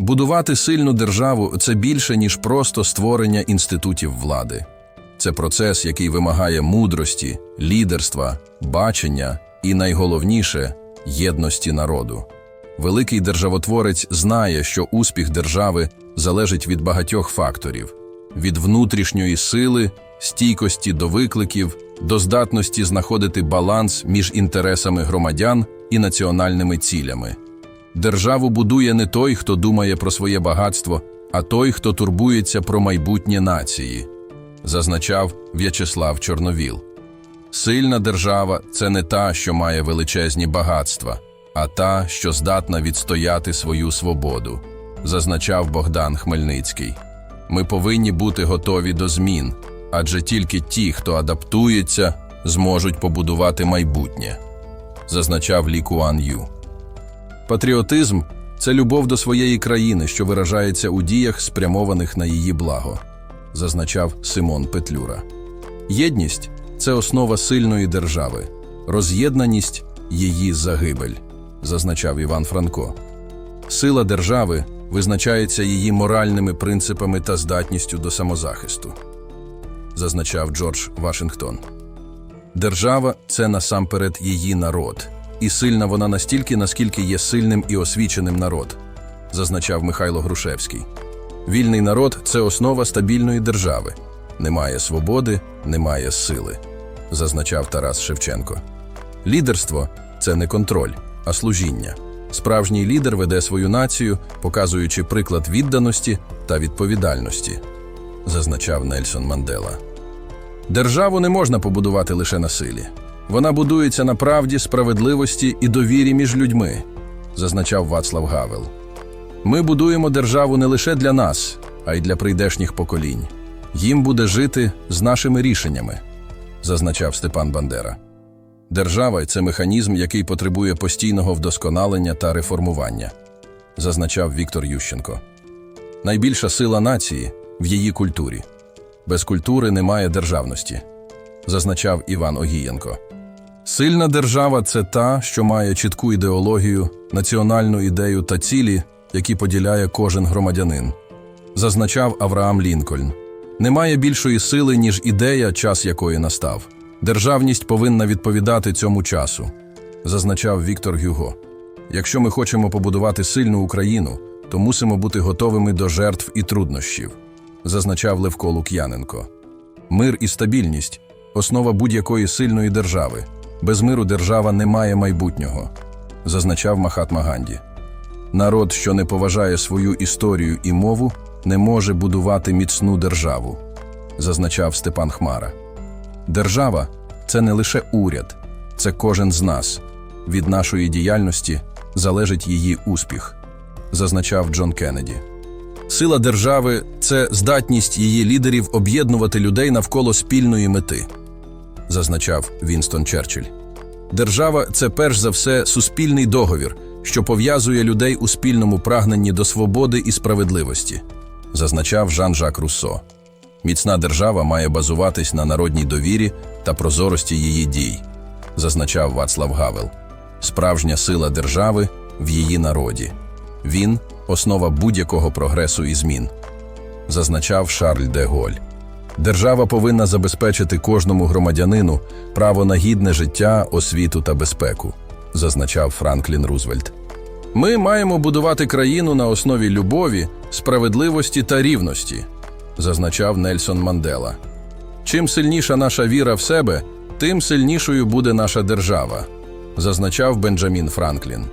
Будувати сильну державу це більше, ніж просто створення інститутів влади. Це процес, який вимагає мудрості, лідерства, бачення і, найголовніше, єдності народу. Великий державотворець знає, що успіх держави залежить від багатьох факторів: від внутрішньої сили, стійкості до викликів, до здатності знаходити баланс між інтересами громадян і національними цілями. Державу будує не той, хто думає про своє багатство, а той, хто турбується про майбутнє нації, зазначав В'ячеслав Чорновіл. Сильна держава це не та, що має величезні багатства, а та, що здатна відстояти свою свободу, зазначав Богдан Хмельницький. Ми повинні бути готові до змін, адже тільки ті, хто адаптується, зможуть побудувати майбутнє, зазначав Лі Куан Ю. Патріотизм це любов до своєї країни, що виражається у діях, спрямованих на її благо, зазначав Симон Петлюра. Єдність це основа сильної держави, роз'єднаність її загибель, зазначав Іван Франко. Сила держави визначається її моральними принципами та здатністю до самозахисту, зазначав Джордж Вашингтон. Держава це насамперед її народ, і сильна вона настільки, наскільки є сильним і освіченим народ, зазначав Михайло Грушевський. Вільний народ це основа стабільної держави. Немає свободи, немає сили, зазначав Тарас Шевченко. Лідерство це не контроль, а служіння. Справжній лідер веде свою націю, показуючи приклад відданості та відповідальності, зазначав Нельсон Мандела. Державу не можна побудувати лише на силі. Вона будується на правді, справедливості і довірі між людьми, зазначав Вацлав Гавел. Ми будуємо державу не лише для нас, а й для прийдешніх поколінь. Їм буде жити з нашими рішеннями, зазначав Степан Бандера. Держава це механізм, який потребує постійного вдосконалення та реформування, зазначав Віктор Ющенко. Найбільша сила нації в її культурі. Без культури немає державності, зазначав Іван Огієнко. Сильна держава це та, що має чітку ідеологію, національну ідею та цілі, які поділяє кожен громадянин, зазначав Авраам Лінкольн. Немає більшої сили, ніж ідея, час якої настав. Державність повинна відповідати цьому часу, зазначав Віктор Гюго. Якщо ми хочемо побудувати сильну Україну, то мусимо бути готовими до жертв і труднощів, зазначав Левко Лук'яненко. Мир і стабільність основа будь-якої сильної держави. Без миру держава не має майбутнього, зазначав Махатма Ганді. Народ, що не поважає свою історію і мову, не може будувати міцну державу, зазначав Степан Хмара. Держава це не лише уряд, це кожен з нас. Від нашої діяльності залежить її успіх, зазначав Джон Кеннеді. Сила держави це здатність її лідерів об'єднувати людей навколо спільної мети, зазначав Вінстон Черчилль. Держава це перш за все суспільний договір, що пов'язує людей у спільному прагненні до свободи і справедливості, зазначав Жан-Жак Руссо. Міцна держава має базуватись на народній довірі та прозорості її дій, зазначав Вацлав Гавел. Справжня сила держави в її народі. Він основа будь-якого прогресу і змін, зазначав Шарль де Голь. Держава повинна забезпечити кожному громадянину право на гідне життя, освіту та безпеку, зазначав Франклін Рузвельт. Ми маємо будувати країну на основі любові, справедливості та рівності, зазначав Нельсон Мандела. Чим сильніша наша віра в себе, тим сильнішою буде наша держава, зазначав Бенджамін Франклін.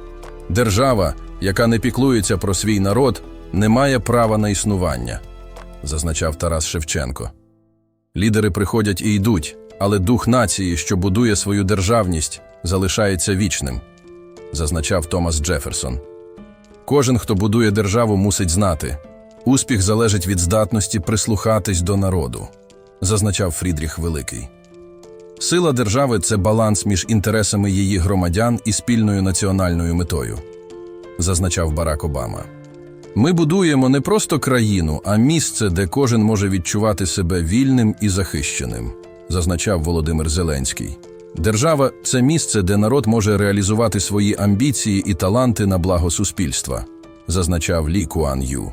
Держава, яка не піклується про свій народ, не має права на існування, зазначав Тарас Шевченко. Лідери приходять і йдуть, але дух нації, що будує свою державність, залишається вічним, зазначав Томас Джеферсон. Кожен, хто будує державу, мусить знати успіх залежить від здатності прислухатись до народу, зазначав Фрідріх Великий. Сила держави це баланс між інтересами її громадян і спільною національною метою, зазначав Барак Обама. Ми будуємо не просто країну, а місце, де кожен може відчувати себе вільним і захищеним, зазначав Володимир Зеленський. Держава це місце, де народ може реалізувати свої амбіції і таланти на благо суспільства, зазначав Лі Куан Ю.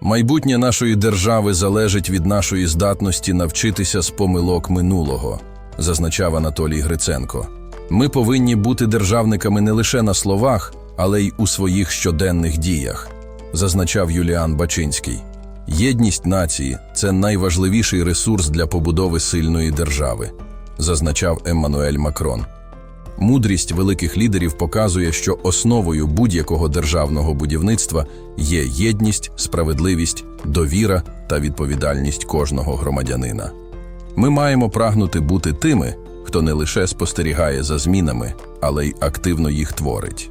Майбутнє нашої держави залежить від нашої здатності навчитися з помилок минулого, зазначав Анатолій Гриценко. Ми повинні бути державниками не лише на словах, але й у своїх щоденних діях, зазначав Юліан Бачинський. Єдність нації це найважливіший ресурс для побудови сильної держави, зазначав Еммануель Макрон. Мудрість великих лідерів показує, що основою будь-якого державного будівництва є єдність, справедливість, довіра та відповідальність кожного громадянина. Ми маємо прагнути бути тими, хто не лише спостерігає за змінами, але й активно їх творить.